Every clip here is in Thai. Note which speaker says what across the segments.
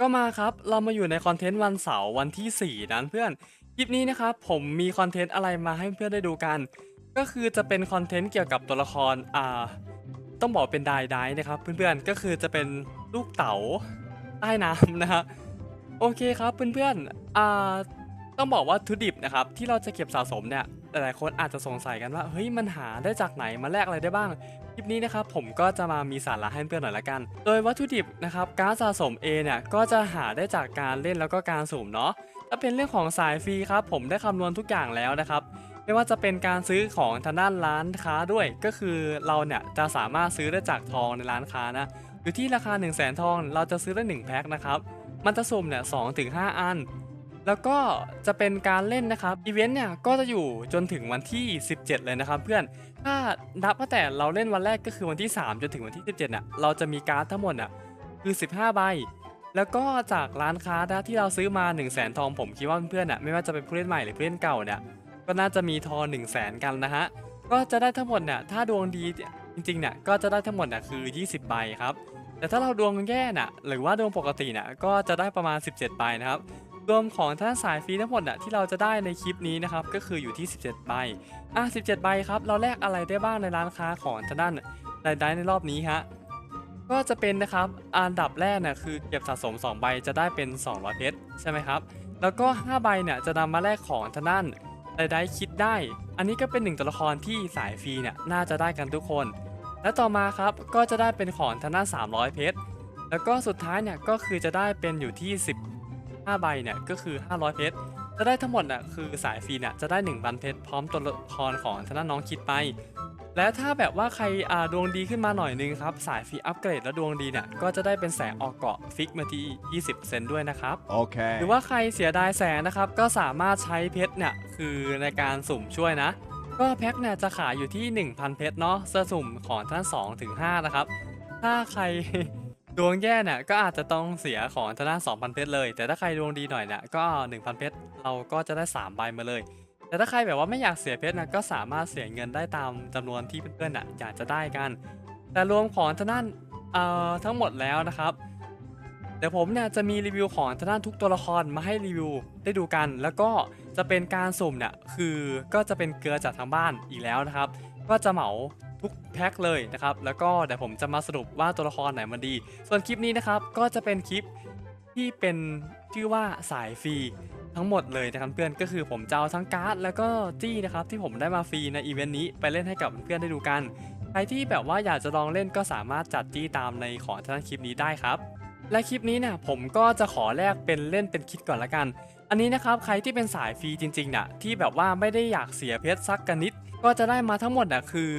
Speaker 1: ก็มาครับ เรามาอยู่ในคอนเทนต์วันเสาร์วันที่ 4 นั้นเพื่อน คลิปนี้นะครับผมมีคอนเทนต์อะไรมาให้เพื่อนได้ดูกัน ก็คือจะเป็นคอนเทนต์เกี่ยวกับตัวละคร อ่า ต้องบอกเป็นไดไดนะครับ เพื่อนๆ ก็คือจะเป็นลูกเต๋าใต้น้ำนะฮะ โอเคครับเพื่อนๆ อ่า ต้องบอกว่าวัตถุดิบนะครับที่เราจะเก็บสะสมเนี่ย หลายๆคนอาจจะสงสัยกันว่า เฮ้ยมันหาได้จากไหนมาแลกอะไรได้บ้าง ลิปนี้นะครับผมก็จะมามีสาระให้เพื่อนหน่อยละกัน โดยวัตถุดิบนะครับการสะสม A เนี่ยก็จะหาได้จากการเล่นแล้วก็การสุ่มเนาะถ้าเป็นเรื่องของสายฟรีครับผมได้คำนวณทุกอย่างแล้วนะครับไม่ว่าจะเป็นการซื้อของทางด้านร้านค้าด้วย ก็คือเราเนี่ยจะสามารถซื้อได้จากทองในร้านค้านะอยู่ที่ราคา 1 0 0 0 0แสนทอง เราจะซื้อได้ 1 แพ็คนะครับมันจะสุ่มเนี่ยสอถึง5อัน แล้วก็จะเป็นการเล่นนะครับอีเวนต์เนี่ยก็จะอยู่จนถึงวันที่ 17 เลยนะครับ เพื่อนถ้านับตั้งแต่เราเล่นวันแรกก็คือวันที่ 3 จนถึงวันที่ 17เนี่ยเราจะมีการ์ดทั้งหมดอะคือ 15 ใบแล้วก็จากร้านค้านะที่เราซื้อมา 1 0 0 0 0แสนทองผมคิดว่าเพื่อนๆอะไม่ว่าจะเป็นผู้เล่นใหม่หรือผู้เล่นเก่าเนี่ยก็น่าจะมีทอง1 0 0 0 0แสนกันนะฮะก็จะได้ทั้งหมดเนี่ยถ้าดวงดีจริงๆเนี่ยก็จะได้ทั้งหมดเนี่ยคือ 20 ใบครับแต่ถ้าเราดวงแย่น่ะหรือว่าดวงปกติน่ะก็จะได้ประมาณ 17 ใบนะครับ รวมของท่านสายฟรีทั้งหมดน่ะที่เราจะได้ในคลิปนี้นะครับก็คืออยู่ที่ 17 ใบอะ17 ใบครับ เราแลกอะไรได้บ้างในร้านค้าของทางด้านรายได้ในรอบนี้ฮะก็จะเป็นนะครับอันดับแรกน่ะคือเก็บสะสม 2 ใบจะได้เป็น 200เพชรใช่ไหมครับ แล้วก็ 5 ใบเนี่ยจะนำมาแลกของทางด้านรายได้คิดได้ อันนี้ก็เป็นหนึ่งตัวละครที่สายฟรีเนี่ยน่าจะได้กันทุกคน และต่อมาครับก็จะได้เป็นของทางด้าน300เพชรแล้วก็สุดท้ายเนี่ยก็คือจะได้เป็นอยู่ที่ 15ใบเนี่ยก็คือ 500 เพชร จะได้ทั้งหมดน่ะคือสายฟรีเนี่ยจะได้1บันเพชรพร้อมตัวละครของทางด้านน้องคิดไป และถ้าแบบว่าใครอ่าดวงดีขึ้นมาหน่อยนึงครับ สายฟรีอัปเกรดแล้วดวงดีเนี่ยก็จะได้เป็นแสงออกเกาะฟิกมาที่ 20%ด้วยนะครับ
Speaker 2: Okay.
Speaker 1: หรือว่าใครเสียดายแสงนะครับก็สามารถใช้เพชรเนี่ยคือในการสุ่มช่วยนะก็แพ็คเนี่ยจะขายอยู่ที่ 1,000 เพชรเนาะเสื้อสุ่มของท่าน2ถึง5นะครับ ถ้าใคร ดวงแย่เนี่ยก็อาจจะต้องเสียของทางด้าน2,000เพชรเลย แต่ถ้าใครดวงดีหน่อยเนี่ยก็ 1,000เพชรเราก็จะได้3ใบมาเลย แต่ถ้าใครแบบว่าไม่อยากเสียเพชรนะก็สามารถเสียเงินได้ตามจำนวนที่เพื่อนๆน่ะอยากจะได้กัน แต่รวมของทางด้านเอ่อทั้งหมดแล้วนะครับเดี๋ยวผมเนี่ยจะมีรีวิวของทางด้านทุกตัวละครมาให้รีวิวได้ดูกัน แล้วก็จะเป็นการสุ่มเนี่ยคือก็จะเป็นเกลือจากทางบ้านอีกแล้วนะครับ ก็จะเหมา ทุกแพ็คเลยนะครับ แล้วก็เดี๋ยวผมจะมาสรุปว่าตัวละครไหนมันดี ส่วนคลิปนี้นะครับก็จะเป็นคลิปที่เป็นชื่อว่าสายฟรีทั้งหมดเลยนะครับเพื่อนก็คือผมจะเอาทั้งการ์ดแล้วก็จี้นะครับที่ผมได้มาฟรีในอีเวนต์นี้ไปเล่นให้กับเพื่อนได้ดูกัน ใครที่แบบว่าอยากจะลองเล่นก็สามารถจัดจี้ตามในของทางด้านคลิปนี้ได้ครับและคลิปนี้เนี่ยผมก็จะขอแลกเป็นเล่นเป็นคิดก่อนละกัน อันนี้นะครับใครที่เป็นสายฟรีจริงๆน่ะที่แบบว่าไม่ได้อยากเสียเพชรสักกันนิด ก็จะได้มาทั้งหมดน่ะคือ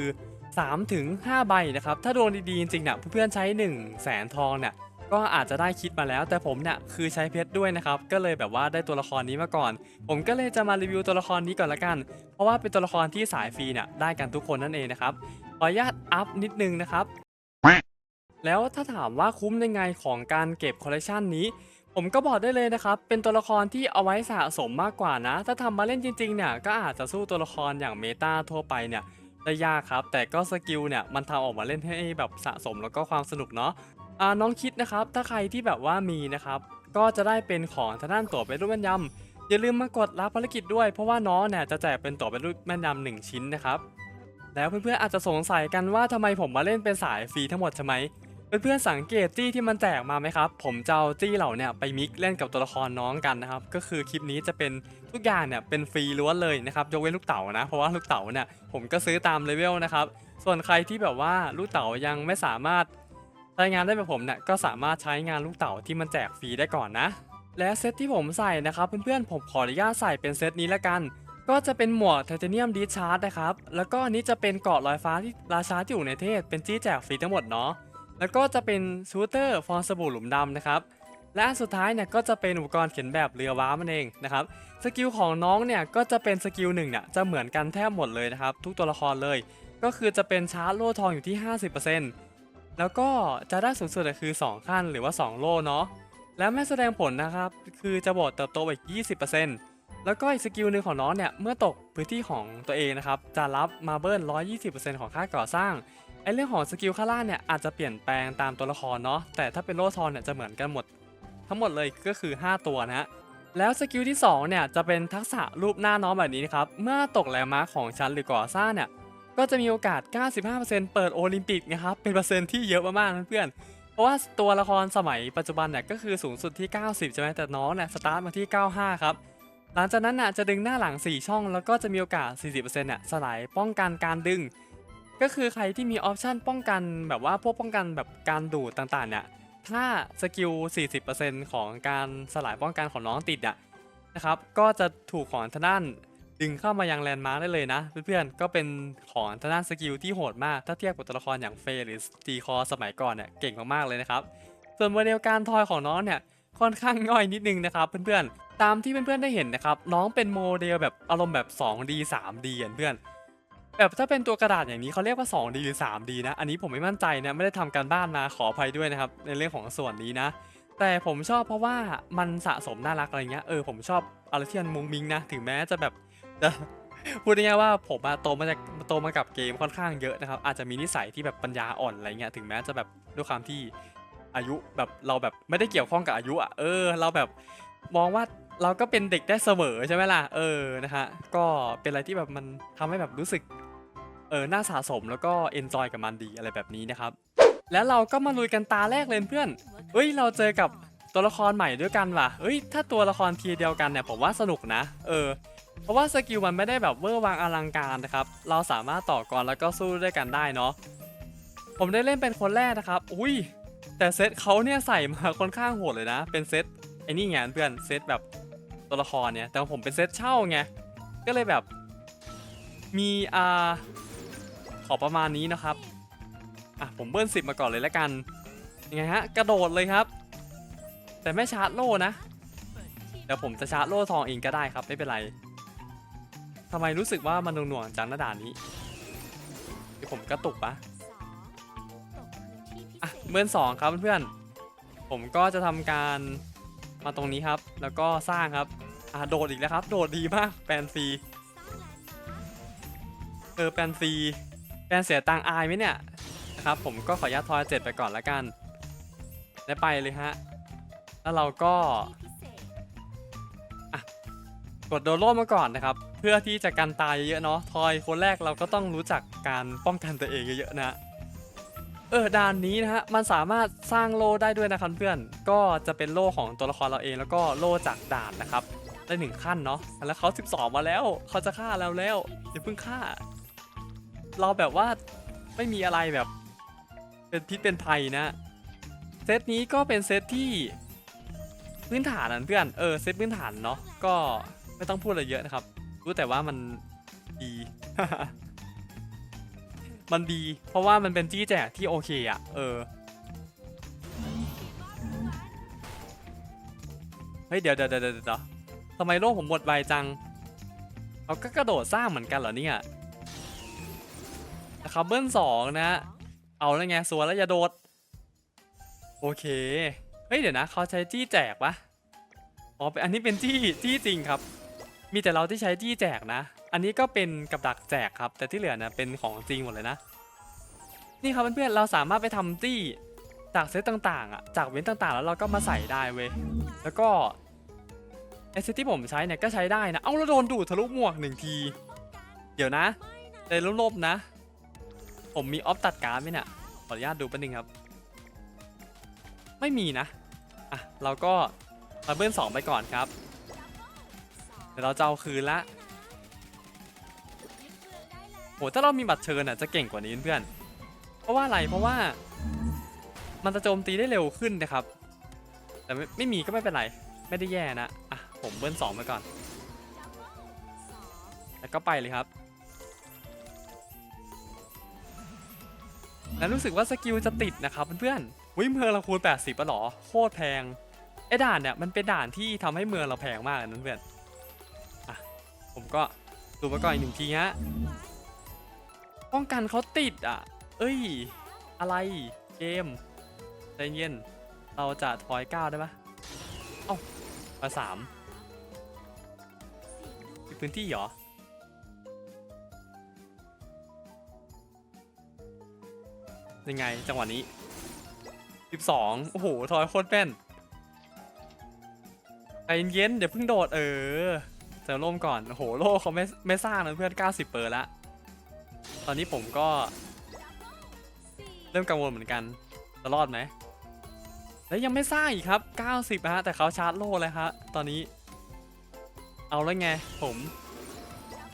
Speaker 1: 3ถึง5ใบนะครับ ถ้าดวงดีๆจริงๆน่ะเพื่อนๆใช้ 1 0 0 0 0แสนทองเนี่ยก็อาจจะได้คิดมาแล้ว แต่ผมเนี่ยคือใช้เพชรด้วยนะครับ ก็เลยแบบว่าได้ตัวละครนี้มาก่อน ผมก็เลยจะมารีวิวตัวละครนี้ก่อนละกัน เพราะว่าเป็นตัวละครที่สายฟรีเนี่ยได้กันทุกคนนั่นเองนะครับขออนุญาตอัพนิดนึงนะครับ แล้วถ้าถามว่าคุ้มยังไงของการเก็บคอลเลคชันนี้ ผมก็บอกได้เลยนะครับ เป็นตัวละครที่เอาไว้สะสมมากกว่านะ ถ้าทำมาเล่นจริงๆเนี่ยก็อาจจะสู้ตัวละครอย่างเมตาทั่วไปเนี่ย ได้ยากครับ แต่ก็สกิลเนี่ยมันทำออกมาเล่นให้แบบสะสมแล้วก็ความสนุกเนาะอ่าน้องคิดนะครับ ถ้าใครที่แบบว่ามีนะครับ ก็จะได้เป็นของทางด้านตั๋วไปรุ่นแม่นยำอย่าลืมมากดรับภารกิจด้วย เพราะว่าน้องเนี่ยจะแจกเป็นตั๋วไปรุ่นแม่นยำหนึ่งชิ้นนะครับแล้วเพื่อนๆอาจจะสงสัยกันว่าทำไมผมมาเล่นเป็นสายฟรีทั้งหมดใช่ไหม เพื่อนๆสังเกตจี้ที่มันแจกมาไหมครับ ผมจะเอาจี้เหล่าเนี่ยไปมิกเล่นกับตัวละครน้องกันนะครับ ก็คือคลิปนี้จะเป็นทุกอย่างเนี่ยเป็นฟรีล้วนเลยนะครับยกเว้นลูกเต๋านะ เพราะว่าลูกเต๋าเนี่ยผมก็ซื้อตามเลเวลนะครับ ส่วนใครที่แบบว่าลูกเต๋ายังไม่สามารถใช้งานได้แบบผมเนี่ยก็สามารถใช้งานลูกเต๋าที่มันแจกฟรีได้ก่อนนะ และเซตที่ผมใส่นะครับเพื่อนๆผมขออนุญาตใส่เป็นเซตนี้ละกันก็จะเป็นหมวกไทเทเนียมดีชาร์ดนะครับ แล้วก็อันนี้จะเป็นเกาะลอยฟ้าที่ราชาที่อยู่ในเทศ เป็นจี้แจกฟรีทั้งหมดเนาะ แล้วก็จะเป็นชูเตอร์ฟองสบู่หลุมดำนะครับ และอันสุดท้ายเนี่ยก็จะเป็นอุปกรณ์เขียนแบบเรือว้ามันเองนะครับ สกิลของน้องเนี่ยก็จะเป็นสกิลหนึ่งเนี่ยจะเหมือนกันแทบหมดเลยนะครับ ทุกตัวละครเลย ก็คือจะเป็นชาร์จโล่ทองอยู่ที่ 50%แล้วก็จะได้สูงสุดคือ 2 ขั้นหรือว่า 2 โล่เนาะ และไม่แสดงผลนะครับ คือจะบอดเติบโตไปอีก 20%แล้วก็อีกสกิลหนึ่งของน้องเนี่ยเมื่อตกพื้นที่ของตัวเองนะครับจะรับมาเบิล120%ของค่าก่อสร้าง เรื่องของสกิลข้างล่างเนี่ยอาจจะเปลี่ยนแปลงตามตัวละครเนาะแต่ถ้าเป็นโล่ทองเนี่ยจะเหมือนกันหมด ทั้งหมดเลยก็คือ 5 ตัวนะฮะแล้วสกิลที่2เนี่ยจะเป็นทักษะรูปหน้าน้องแบบนี้นะครับเมื่อตกแลนด์มาร์ของชั้นหรือก่อสร้างเนี่ยก็จะมีโอกาส 95%เปิดโอลิมปิกนะครับเป็นเปอร์เซ็นต์ที่เยอะมากๆเพื่อนเพราะว่าตัวละครสมัยปัจจุบันเนี่ยก็คือสูงสุดที่ 90 ใช่ไหมแต่น้องเนี่ยสตาร์ทมาที่ 95 ครับหลังจากนั้นน่ะจะดึงหน้าหลัง 4 ช่อง แล้วก็จะมีโอกาส 40%เนี่ยสลายป้องกันการดึง ก็คือใครที่มีออปชันป้องกันแบบว่าพวกป้องกันแบบการดูดต่างๆเนี่ยถ้าสกิล 40%ของการสลายป้องกันของน้องติดอะนะครับก็จะถูกของทางด้านดึงเข้ามายังแลนด์มาร์กได้เลยนะ เพื่อนๆก็เป็นของทางด้านสกิลที่โหดมาก ถ้าเทียบกับตัวละครอย่างเฟย์หรือตีคอสมัยก่อนเนี่ยเก่งมากๆเลยนะครับ ส่วนโมเดลการทอยของน้องเนี่ยค่อนข้างง่อยนิดนึงนะครับเพื่อนๆตามที่เพื่อนๆได้เห็นนะครับน้องเป็นโมเดลแบบอารมณ์แบบ 2D 3D เพื่อน แบบถ้าเป็นตัวกระดาษอย่างนี้เขาเรียกว่า 2D หรือ 3D นะ อันนี้ผมไม่มั่นใจนะ ไม่ได้ทำการบ้านมาขออภัยด้วยนะครับ ในเรื่องของส่วนนี้นะ แต่ผมชอบเพราะว่ามันสะสมน่ารักอะไรเงี้ย เออผมชอบอะไรที่มันมุ้งมิ้งนะ ถึงแม้จะแบบจะพูดง่ายๆว่าผมอะโตมาจากโตมากับเกมค่อนข้างเยอะนะครับ อาจจะมีนิสัยที่แบบปัญญาอ่อนอะไรเงี้ย ถึงแม้จะแบบด้วยความที่อายุแบบเราแบบไม่ได้เกี่ยวข้องกับอายุอะเออ เราแบบมองว่าเราก็เป็นเด็กได้เสมอใช่ไหมล่ะ เออ นะฮะ ก็เป็นอะไรที่แบบมันทำให้แบบรู้สึก เออน่าสะสมแล้วก็เอนจอยกับมันดีอะไรแบบนี้นะครับ แล้วเราก็มาลุยกันตาแรกเลยเพื่อนเอ้ยเราเจอกับตัวละครใหม่ด้วยกันว่ะเอ้ยถ้าตัวละครทีเดียวกันเนี่ยผมว่าสนุกนะ เออ เพราะว่าสกิลมันไม่ได้แบบเวอร์วางอลังการนะครับ เราสามารถต่อกรแล้วก็สู้ด้วยกันได้เนาะ ผมได้เล่นเป็นคนแรกนะครับ อุ้ย แต่เซตเขาเนี่ยใส่มาค่อนข้างโหดเลยนะ เป็นเซตไอ้นี่ไงเพื่อนเซตแบบตัวละครเนี่ย แต่ผมเป็นเซตเช่าไง ก็เลยแบบมีอ่า อประมาณนี้นะครับอะผมเบิ้ลสิบมาก่อนเลยแล้วกันยังไงฮะกระโดดเลยครับ แต่ไม่ชาร์จโล่นะเดี๋ยวผมจะชาร์จโล่ทองเองก็ได้ครับไม่เป็นไรทำไมรู้สึกว่ามันหน่วงๆจังหน้าด่านนี้เดี๋ยวผมกระตุกปะอะเบิ้ลสองครับเพื่อนๆผมก็จะทำการมาตรงนี้ครับ แล้วก็สร้างครับอะโดดอีกแล้วครับ โดดดีมากแปนฟรีเออแปนฟ รีแปนเสียตังค์อายไหมเนี่ยนะครับผมก็ขออนุญาตทอยเจ็ดไปก่อนละกันได้ไปเลยฮะแล้วเราก็กดโดโลมาก่อนนะครับ เพื่อที่จะกันตายเยอะๆเนาะทอยคนแรกเราก็ต้องรู้จักการป้องกันตัวเองเยอะๆนะเออด่านนี้นะฮะมันสามารถสร้างโล่ได้ด้วยนะครับเพื่อนก็จะเป็นโล่ของตัวละครเราเองแล้วก็โล่จากด่านนะครับได้หนึ่งขั้นเนาะแล้วเขา 12 มาแล้วเขาจะฆ่าเราแล้วอย่าเพิ่งฆ่า เราแบบว่าไม่มีอะไรแบบ เป็นพิษเป็นภัยนะ เซตนี้ก็เป็นเซตที่พื้นฐานนะเพื่อนเออเซตพื้นฐานเนาะก็ไม่ต้องพูดอะไรเยอะนะครับ รู้แต่ว่ามันดี มันดี เพราะว่ามันเป็นจี้แจกที่โอเคอะ่ะ เออเฮ้ยเดี๋ยวเดี๋ยวเดี๋ยวเดี๋ยวทำไมโลกผมหมดไวจัง เขาก็กระโดดสร้างเหมือนกันเหรอเนี่ย นะครับเบิ้ลสองนะ เอาแล้วไงสวนแล้วอย่าโดด โอเค เฮ้ยเดี๋ยวนะเขาใช้จี้แจกปะอ๋อเป็นอันนี้เป็นจี้จี้จริงครับ มีแต่เราที่ใช้จี้แจกนะ อันนี้ก็เป็นกับดักแจกครับ แต่ที่เหลือนะเป็นของจริงหมดเลยนะ นี่ครับเพื่อนๆเราสามารถไปทำจี้จากเซตต่างๆอะจากเว้นต่างๆ แล้วเราก็มาใส่ได้เว้ยแล้วก็ไอเซตที่ผมใช้เนี่ยก็ใช้ได้นะ เอ้าแล้วโดนดูดทะลุหมวกหนึ่งที เดี๋ยวนะแต่ลบๆนะ ผมมีออฟตัดการ์ดไหมเนี่ยขออนุญาตดูแป๊บนึงครับ ไม่มีนะ อะ เราก็มาเบิ้ลสองไปก่อนครับ เดี๋ยวเราจะเอาคืนละโหถ้าเรามีบัตรเชิญอะจะเก่งกว่านี้เพื่อน เพราะว่าอะไร เพราะว่า มันจะโจมตีได้เร็วขึ้นนะครับ แต่ไม่ไม่มีก็ไม่เป็นไร ไม่ได้แย่นะ อะ ผมเบิ้ลสองไปก่อน แล้วก็ไปเลยครับ แล้วรู้สึกว่าสกิลจะติดนะครับเพื่อนๆวิเมืองเราคูณ 80ปะหรอ โคตรแพงไอ้ด่านเนี่ยมันเป็นด่านที่ทำให้เมืองเราแพงมากนะเพื่อนอะผมก็ดูมาก่อนอีกหนึ่งทีฮะป้องกันเขาติดอะ เอ้ย อะไรเกมใจเย็น เราจะทอยก้าได้ปะเอ้ามาสามมีพื้นที่เหรอ ยังไงจังหวะนี้ 12 โอ้โห ทอยโคตรแป้นใจเย็นเดี๋ยวเพิ่งโดดเออเจอล่มก่อน โอ้โห โลกเขาไม่ไม่สร้างนะเพื่อน 90 เปอร์ละตอนนี้ผมก็ เริ่มกังวลเหมือนกัน จะรอดไหม แล้วยังไม่สร้างอีกครับ 90 ฮะ แต่เขาชาร์จโล่เลยฮะ ตอนนี้ เอาแล้วไงผม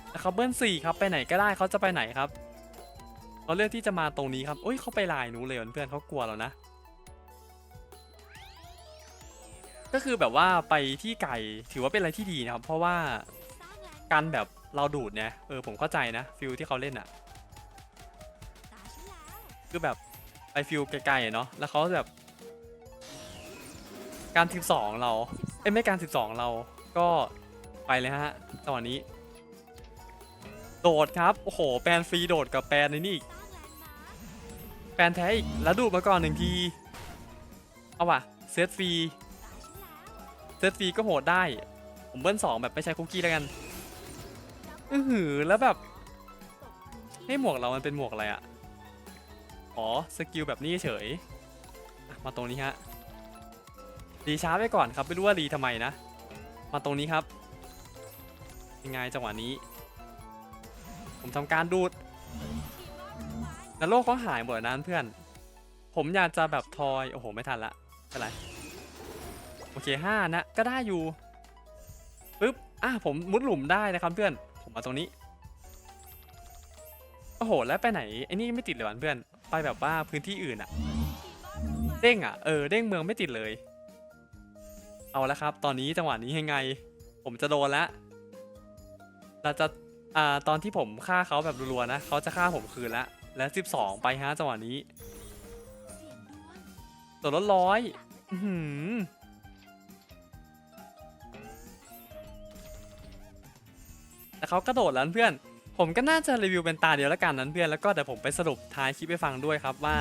Speaker 1: แต่เขาเบิ้ลสี่ครับ ไปไหนก็ได้เขาจะไปไหนครับ เขาเลือกที่จะมาตรงนี้ครับอุ้ยเขาไปลายนู้เลยเพื่อนเขากลัวแล้วนะ ก็คือแบบว่าไปที่ไก่ถือว่าเป็นอะไรที่ดีนะครับ เพราะว่าการแบบเราดูดเนี่ยเออผมเข้าใจนะฟิลที่เขาเล่นอะคือแบบไปฟิลไกลๆเนาะแล้วเขาแบบการ12เราเอ้ไม่การ12เราก็ไปเลยฮะจังหวะนี้ โดดครับ โอ้โห แปนฟรีโดดกับแปนในนี่อีก แปลนแท้อีกแล้วดูดมาก่อนหนึ่งที เอาว่ะเซตฟรีเซตฟรีก็โหดได้ ผมเบิ้ลสองแบบไม่ใช้คุกกี้แล้วกันอือหือแล้วแบบให้หมวกเรามันเป็นหมวกอะไรอะอ๋อสกิลแบบนี้เฉย มาตรงนี้ฮะรีช้าไปก่อนครับไม่รู้ว่ารีทำไมนะ มาตรงนี้ครับยังไงจังหวะนี้ ผมทำการดูด แล้วโลกเขาหายหมดนั้นเพื่อน ผมอยากจะแบบทอย โอ้โห ไม่ทันละเป็นไร โอเคห้านะ ก็ได้อยู่ปึ๊บ อะ ผมมุดหลุมได้นะครับเพื่อน ผมมาตรงนี้ โอ้โห แล้วไปไหน ไอ้นี่ไม่ติดเลยวันเพื่อน ไปแบบว่าพื้นที่อื่นอะเด้งอะเออ เด้งเมืองไม่ติดเลย เอาล้วครับ ตอนนี้จังหวะนี้ยังไง ผมจะโดนล้วเราจะ อ่า ตอนที่ผมฆ่าเขาแบบรัวๆนะ เขาจะฆ่าผมคืนล้ว และ 12 ไปฮะจังหวะนี้ตัวลดร้อยอื้อหือแต่เขากระโดดแล้วเพื่อน ผมก็น่าจะรีวิวเป็นตาเดียวแล้วกันนั้นเพื่อน แล้วก็เดี๋ยวผมไปสรุปท้ายคลิปให้ฟังด้วยครับว่า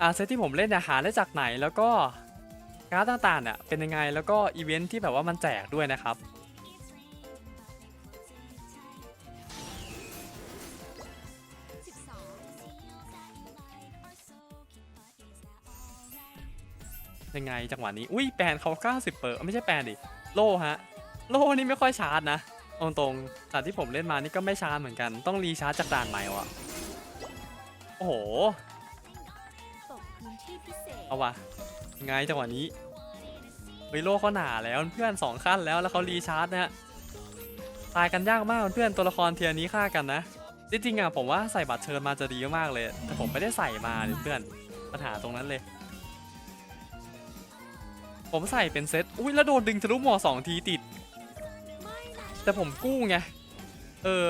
Speaker 1: อาเซตที่ผมเล่นเนี่ยหาได้จากไหนแล้วก็การ์ดต่างๆเนี่ยเป็นยังไงแล้วก็อีเวนท์ที่แบบว่ามันแจกด้วยนะครับ ยังไงจังหวะนี้อุ้ยแปนเขา90 เปอร์ไม่ใช่แปนดิโล่ฮะ โล่นี่ไม่ค่อยชาร์จนะตรงๆจากที่ผมเล่นมานี่ก็ไม่ชาร์จเหมือนกันต้องรีชาร์จจากด่านใหม่วะโอ้โหเอาวะยังไงจังหวะนี้เฮ้ยโล่เขาหนาแล้วเพื่อนสองขั้นแล้วแล้วเขารีชาร์จนะฮะตายกันยากมากเพื่อนตัวละครเทียร์นี้ฆ่ากันนะจริงๆอะผมว่าใส่บัตรเชิญมาจะดีมากเลย แต่ผมไม่ได้ใส่มาเนี่ยเพื่อนปัญหาตรงนั้นเลย ผมใส่เป็นเซตอุ้ยแล้วโดนดึงทะลุหมอสองทีติด แต่ผมกู้ไง เออ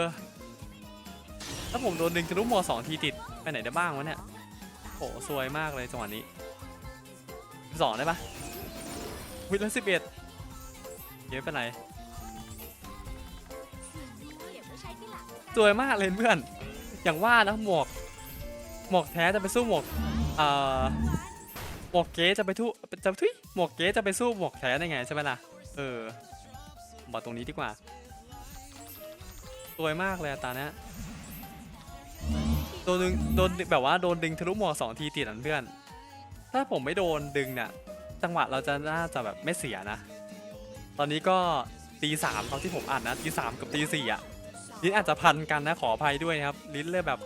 Speaker 1: แล้วผมโดนดึงทะลุหมอสองทีติด ไปไหนได้บ้างวะเนี่ยโหซวยมากเลยจังหวะนี้สองได้ปะวิทย์ละสิบเอ็ดเยอะเป็นสวยมากเลยเพื่อน อย่างว่านะหมวก หมวกแท้จะไปสู้หมวก เอ่อ หมวกเก๊จะไปทุจะทุยหมวกเก๊จะไปสู้หมวกแท้ได้ไงใช่ไหมล่ะ เออบอกตรงนี้ดีกว่า สวยมากเลยตาเนี้ยโดนดึงโดนแบบว่าโดนดึงทะลุหมวกสองทีติดอันเพื่อน ถ้าผมไม่โดนดึงเนี่ยจังหวะเราจะน่าจะแบบไม่เสียนะ ตอนนี้ก็ตีสามเขาที่ผมอ่านนะตีสามกับตีสี่อะลิ้นอาจจะพันกันนะขออภัยด้วยนะครับ ลิ้นเลยแบบ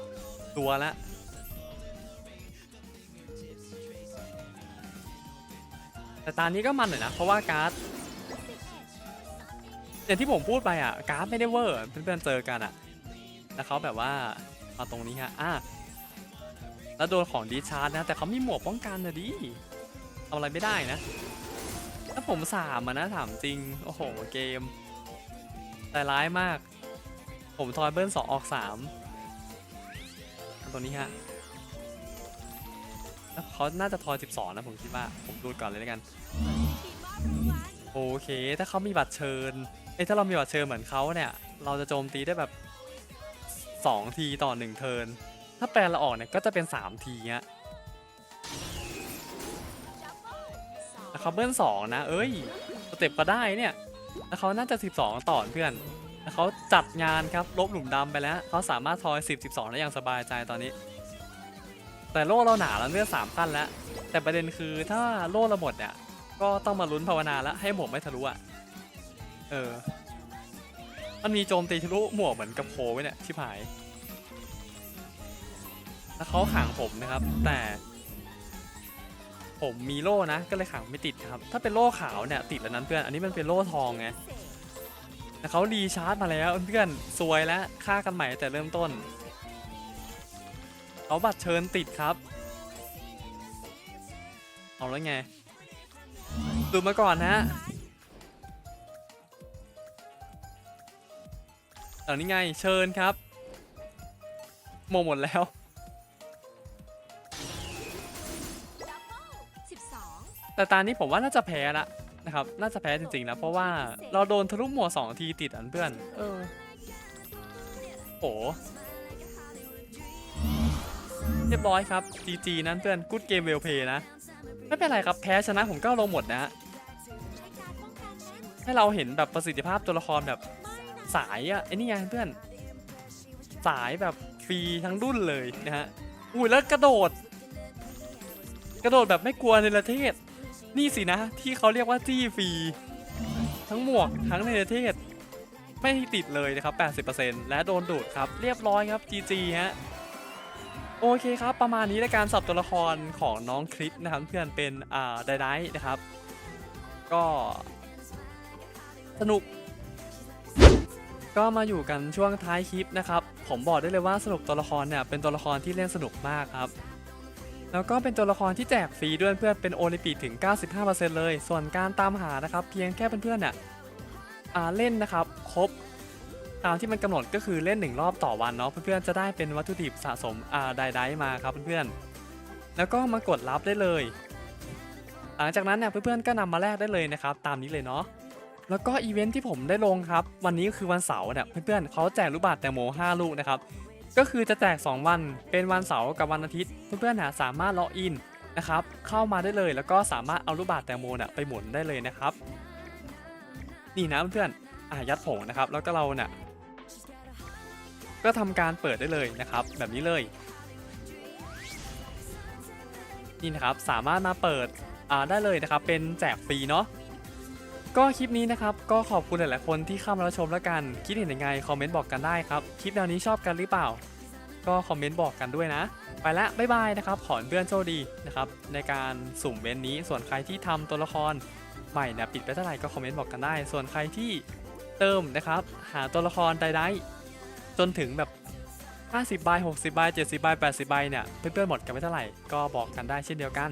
Speaker 1: ตัวละ แต่ตานี้ก็มันหน่อยนะ เพราะว่าการ์ดอย่างที่ผมพูดไปอะการ์ดไม่ได้เวอร์เพื่อนๆเจอกันอะแล้วเขาแบบว่ามาตรงนี้ฮะอะแล้วโดนของดีชาร์จนะ แต่เขามีหมวกป้องกันนะดิเอาอะไรไม่ได้นะถ้าผมสามอะนะถามจริง โอ้โห เกมแต่ร้ายมาก ผมทอยเบิร์นสองออกสามตรงนี้ฮะ เขาน่าจะทอย 12 นะผมคิดว่า ผมดูก่อนเลยแล้วกัน โอเค ถ้าเขามีบัตรเชิญ เอ้ยถ้าเรามีบัตรเชิญเหมือนเขาเนี่ย เราจะโจมตีได้แบบ 2 ทีต่อ 1 เทิร์น ถ้าแปลเราออกเนี่ยก็จะเป็น 3 ทีเงี้ยแล้วเขาเบิ้ลสองนะ เอ้ยสเต็ปก็ได้เนี่ย แล้วเขาน่าจะ 12 ต่อเพื่อนแล้วเขาจัดงานครับ ลบหลุมดำไปแล้ว เขาสามารถทอย 10 12 ได้อย่างสบายใจตอนนี้ แต่โล่เราหนาแล้วเลือดสามขั้นแล้ว แต่ประเด็นคือถ้าโล่เราหมดเนี่ยก็ต้องมาลุ้นภาวนาแล้วให้หมวกไม่ทะลุอะ เออ มันมีโจมตีทะลุหมวกเหมือนกับโคไว้เนี่ยชิบหาย แล้วเขาขังผมนะครับ แต่ ผมมีโล่นะ ก็เลยขังไม่ติดครับ ถ้าเป็นโล่ขาวเนี่ยติดแล้วนั้นเพื่อน อันนี้มันเป็นโล่ทองไงแต่เขารีชาร์จมาแล้วเพื่อนซวยแล้วฆ่ากันใหม่แต่เริ่มต้น เขาบัตรเชิญติดครับ เอาแล้วไง ดูมาก่อนนะเอานี่ไงเชิญครับโมหมดแล้ว
Speaker 2: 12
Speaker 1: แต่ตอนนี้ผมว่าน่าจะแพ้ละนะครับ น่าจะแพ้จริงๆนะเพราะว่าเราโดนทะลุหมวกสองทีติดอันเพื่อน เออโอ้ เรียบร้อยครับ GG นั้นเพื่อน good game well play นะ ไม่เป็นไรครับแพ้ชนะผมก็ลงหมดนะฮะให้เราเห็นแบบประสิทธิภาพตัวละครแบบสายอะไอ้นี่ไงเพื่อน สายแบบฟรีทั้งรุ่นเลยนะฮะอุ้ยแล้วกระโดด กระโดดแบบไม่กลัวในประเทศ นี่สินะ ที่เขาเรียกว่าจี้ฟรีทั้งหมวกทั้งในประเทศ ไม่ติดเลยนะครับ 80%และโดนดูดครับ เรียบร้อยครับ GG ฮะ โอเคครับ ประมาณนี้ในการสับตัวละครของน้องคริสนะครับเพื่อนเป็นอ่าไดไดนะครับ ก็สนุก ก็มาอยู่กันช่วงท้ายคลิปนะครับ ผมบอกได้เลยว่าสนุกตัวละครเนี่ยเป็นตัวละครที่เล่นสนุกมากครับแล้วก็เป็นตัวละครที่แจกฟรีด้วยเพื่อนเป็นโอลิมปิกถึง 95%เลย ส่วนการตามหานะครับ เพียงแค่เพื่อนๆเนี่ยเล่นนะครับ ครบ ตามที่มันกำหนดก็คือเล่น 1 รอบต่อวันเนาะเพื่อนๆจะได้เป็นวัตถุดิบสะสมอ่าไดไดมาครับเพื่อนๆแล้วก็มากดรับได้เลยหลังจากนั้นเนี่ยเพื่อนๆก็นำมาแลกได้เลยนะครับตามนี้เลยเนาะแล้วก็อีเวนท์ที่ผมได้ลงครับ วันนี้ก็คือวันเสาร์เนี่ยเพื่อนๆเขาแจกลูกบาศก์แตงโม5ลูกนะครับก็คือจะแจก 2 วันเป็นวันเสาร์กับวันอาทิตย์ เพื่อนๆนะสามารถล็อกอินนะครับเข้ามาได้เลยแล้วก็สามารถเอาลูกบาศก์แตงโมเนี่ยไปหมุนได้เลยนะครับ นี่นะเพื่อนๆอะยัดผงนะครับ แล้วก็เราเนี่ย ก็ทำการเปิดได้เลยนะครับ แบบนี้เลยนี่นะครับสามารถมาเปิดอ่าได้เลยนะครับ เป็นแจกฟรีเนาะก็คลิปนี้นะครับ ก็ขอบคุณหลาย ๆ คนที่เข้ามารับชมแล้วกัน คิดเห็นยังไงคอมเมนต์บอกกันได้ครับ คลิปแนวนี้ชอบกันหรือเปล่า ก็คอมเมนต์บอกกันด้วยนะ ไปละบ๊ายบายนะครับ ขอเพื่อนโชคดีนะครับ ในการสุ่มเว้นนี้ส่วนใครที่ทำตัวละครใหม่เนี่ยปิดไปเท่าไหร่ก็คอมเมนต์บอกกันได้ ส่วนใครที่เติมนะครับ หาตัวละครใดๆ จนถึงแบบ50ใบ60ใบ70ใบ80ใบเนี่ยเพื่อนๆหมดกันไปเท่าไหร่ก็บอกกันได้เช่นเดียวกัน